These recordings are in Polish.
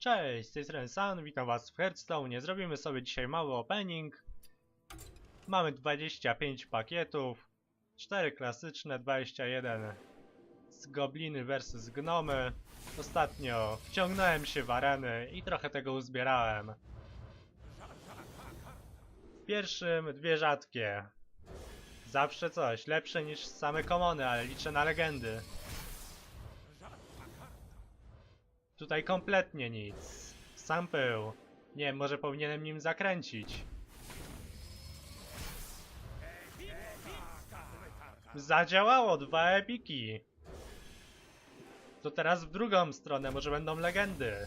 Cześć, z tej strony witam was w Hearthstone. Zrobimy sobie dzisiaj mały opening. Mamy 25 pakietów, 4 klasyczne, 21 z gobliny versus gnomy. Ostatnio wciągnąłem się w areny i trochę tego uzbierałem. W pierwszym dwie rzadkie. Zawsze coś, lepsze niż same komony, ale liczę na legendy. Tutaj kompletnie nic. Sam pył. Nie wiem, może powinienem nim zakręcić. Zadziałało, dwa epiki. To teraz w drugą stronę, może będą legendy.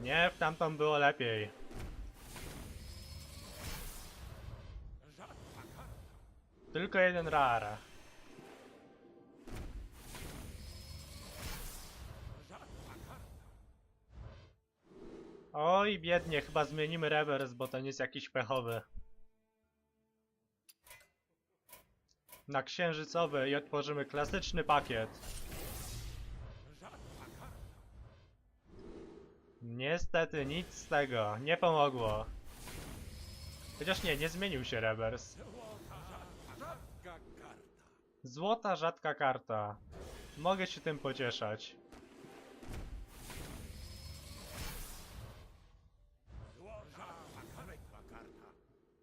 Nie, w tamtą było lepiej. Tylko jeden rar. Oj, biednie, chyba zmienimy rewers, bo ten jest jakiś pechowy. Na księżycowy i otworzymy klasyczny pakiet. Niestety nic z tego, nie pomogło. Chociaż nie, nie zmienił się rewers. Złota rzadka karta. Mogę się tym pocieszać.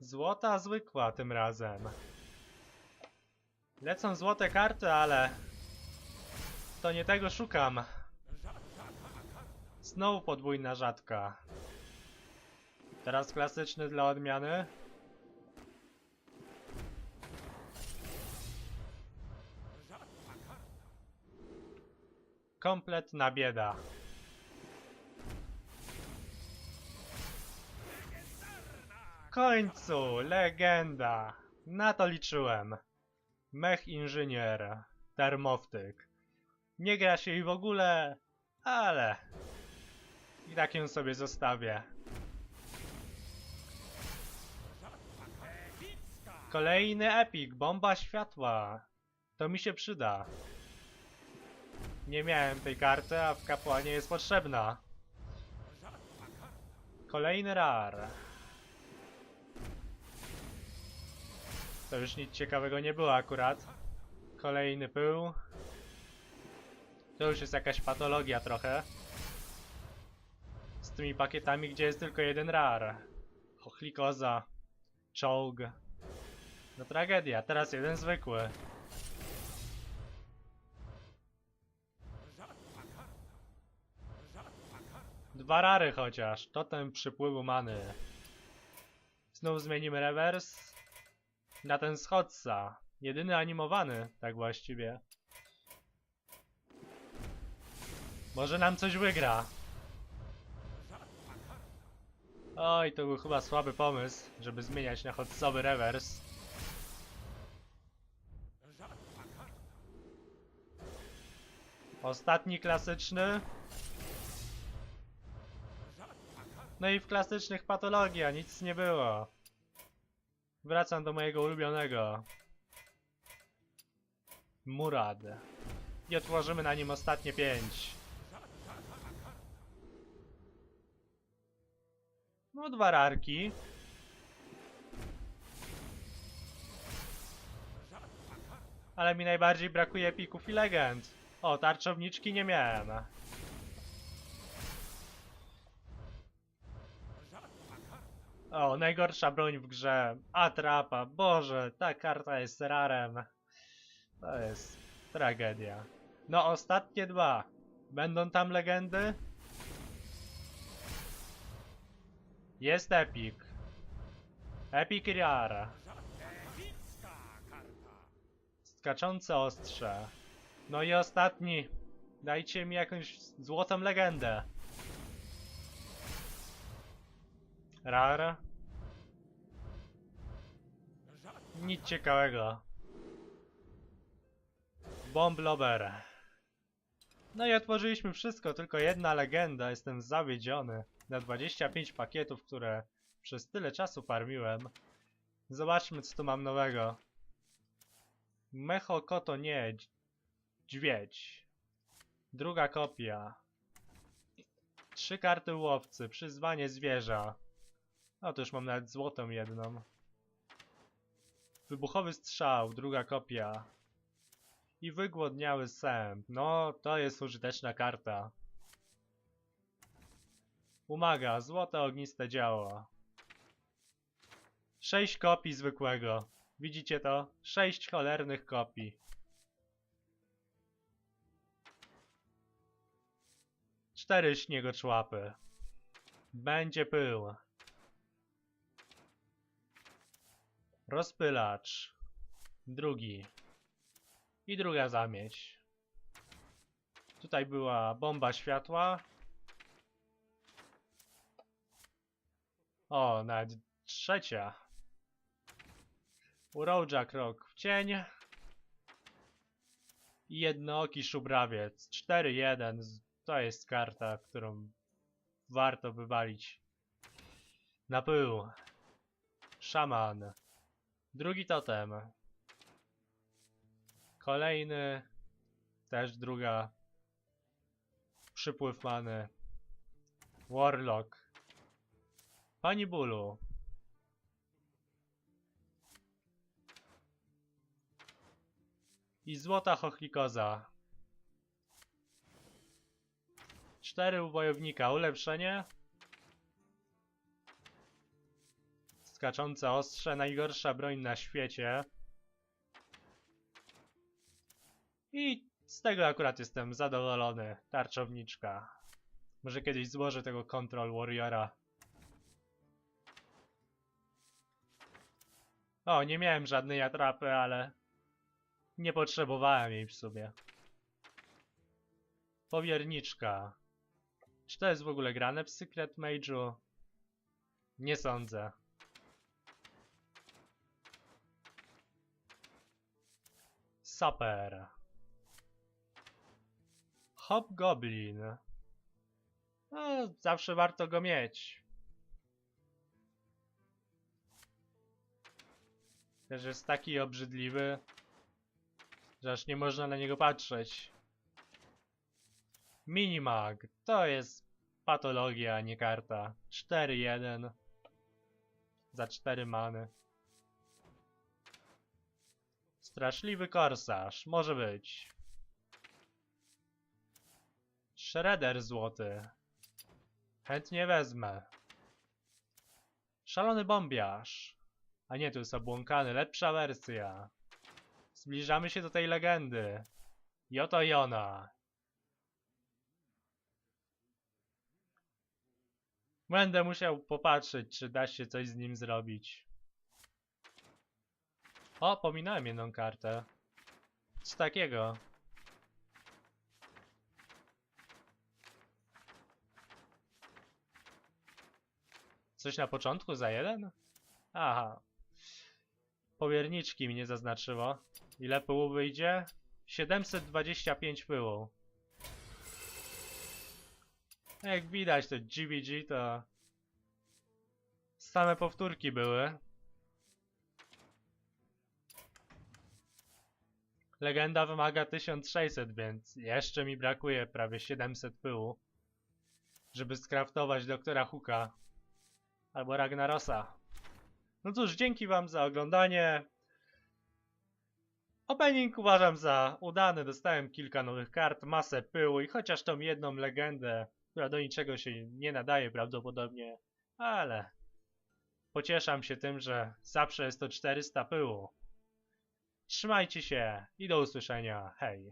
Złota zwykła tym razem. Lecą złote karty, ale... To nie tego szukam. Znowu podwójna rzadka. Teraz klasyczny dla odmiany. Kompletna bieda. W końcu, legenda. Na to liczyłem. Mech inżynier, termowtyk. Nie gra się jej w ogóle, ale i tak ją sobie zostawię. Kolejny epik, bomba światła. To mi się przyda. Nie miałem tej karty, a w kapłanie jest potrzebna. Kolejny rar. To już nic ciekawego nie było akurat. Kolejny pył. To już jest jakaś patologia trochę. Z tymi pakietami, gdzie jest tylko jeden rar. Chochlikoza. Czołg. No tragedia, teraz jeden zwykły. Dwa rary chociaż, totem przypływu many. Znów zmienimy rewers na ten schodca. Jedyny animowany, tak właściwie. Może nam coś wygra. Oj, to był chyba słaby pomysł, żeby zmieniać na chodcowy rewers. Ostatni klasyczny. No i w klasycznych patologia nic nie było. Wracam do mojego ulubionego. Murad. I otworzymy na nim ostatnie pięć. No dwa rarki. Ale mi najbardziej brakuje epików i legend. O, tarczowniczki nie miałem. O, najgorsza broń w grze. Atrapa. Boże, ta karta jest rarem. To jest tragedia. No, ostatnie dwa. Będą tam legendy? Jest Epic. Epic Rara. Skaczące ostrze. No i ostatni. Dajcie mi jakąś złotą legendę. Rara? Nic ciekawego. Bomb. No i otworzyliśmy wszystko, tylko jedna legenda. Jestem zawiedziony. Na 25 pakietów, które przez tyle czasu farmiłem. Zobaczmy, co tu mam nowego. Mecho Koto nie. dź- Dźwiedź. Druga kopia. Trzy karty łowcy, przyzwanie zwierza. No to już mam nawet złotą jedną. Wybuchowy strzał, druga kopia. I wygłodniały sęp. No, to jest użyteczna karta. Umaga, złote ogniste działo. Sześć kopii zwykłego. Widzicie to? Sześć cholernych kopii. Cztery śniegoczłapy. Będzie pył. Rozpylacz. Drugi. I druga zamieć. Tutaj była bomba światła. O, nawet trzecia. Urołdża krok w cień. I jednooki szubrawiec. 4-1. Z- To jest karta, którą warto wywalić. Na pył. Szaman. Drugi totem. Kolejny. Też druga. Przypływ many. Warlock. Pani Bulu. I złota chochlikoza. Cztery u wojownika. Ulepszenie. Skaczące ostrze. Najgorsza broń na świecie. I z tego akurat jestem zadowolony. Tarczowniczka. Może kiedyś złożę tego Control Warriora. O, nie miałem żadnej atrapy, ale nie potrzebowałem jej w sobie. Powierniczka. Czy to jest w ogóle grane w Secret Mage'u? Nie sądzę. Saper. Hobgoblin. No, zawsze warto go mieć. Też jest taki obrzydliwy, że aż nie można na niego patrzeć. Minimag. To jest patologia, nie karta. 4-1. Za 4 many. Straszliwy korsarz. Może być. Shredder złoty. Chętnie wezmę. Szalony bombiarz. A nie, tu jest obłąkany. Lepsza wersja. Zbliżamy się do tej legendy. I oto i ona. Będę musiał popatrzeć, czy da się coś z nim zrobić. O, pominąłem jedną kartę. Co takiego? Coś na początku za jeden? Aha. Powierniczki mi nie zaznaczyło. Ile pyłu wyjdzie? 725 pyłu. Jak widać to GBG to same powtórki były. Legenda wymaga 1600, więc jeszcze mi brakuje prawie 700 pyłu, żeby skraftować doktora Hooka albo Ragnarosa. No cóż, dzięki wam za oglądanie. Opening uważam za udany, dostałem kilka nowych kart, masę pyłu i chociaż tą jedną legendę, która do niczego się nie nadaje prawdopodobnie, ale pocieszam się tym, że zawsze jest to 400 pyłu. Trzymajcie się i do usłyszenia. Hej.